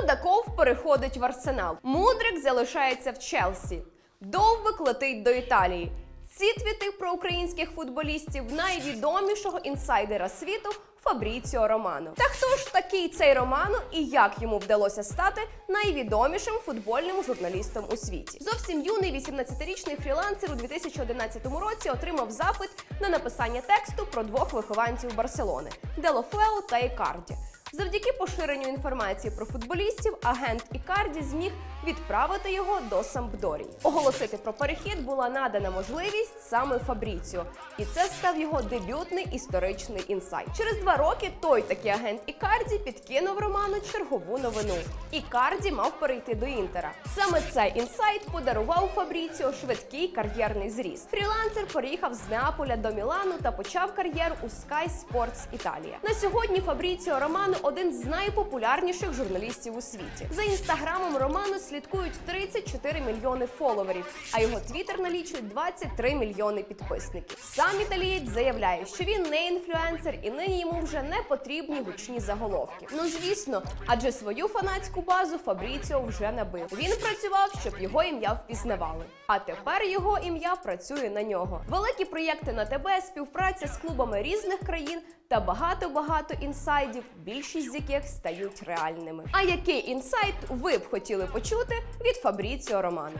Судаков переходить в арсенал. Мудрик залишається в Челсі. Довбик летить до Італії. Ці твіти про українських футболістів найвідомішого інсайдера світу Фабріціо Романо. Та хто ж такий цей Романо і як йому вдалося стати найвідомішим футбольним журналістом у світі? Зовсім юний 18-річний фрілансер у 2011 році отримав запит на написання тексту про двох вихованців Барселони Делофео та Ікарді. Завдяки поширенню інформації про футболістів, агент Ікарді зміг відправити його до Сампдорії. Оголосити про перехід була надана можливість саме Фабріціо, і це став його дебютний історичний інсайт. Через два роки той такий агент Ікарді підкинув Роману чергову новину. Ікарді мав перейти до Інтера. Саме цей інсайт подарував Фабріціо швидкий кар'єрний зріст. Фрілансер переїхав з Неаполя до Мілану та почав кар'єру у Sky Sports Італія. На сьогодні Фабріціо Романо один з найпопулярніших журналістів у світі. За інстаграмом Роману слідкують 34 мільйони фоловерів, а його твіттер налічує 23 мільйони підписників. Сам італієць заявляє, що він не інфлюенсер і нині йому вже не потрібні гучні заголовки. Ну звісно, адже свою фанатську базу Фабріціо вже набив. Він працював, щоб його ім'я впізнавали. А тепер його ім'я працює на нього. Великі проєкти на ТБ, співпраця з клубами різних країн та багато-багато інсайдів, більшість з яких стають реальними. А який інсайт ви б хотіли почути від Фабріціо Романо?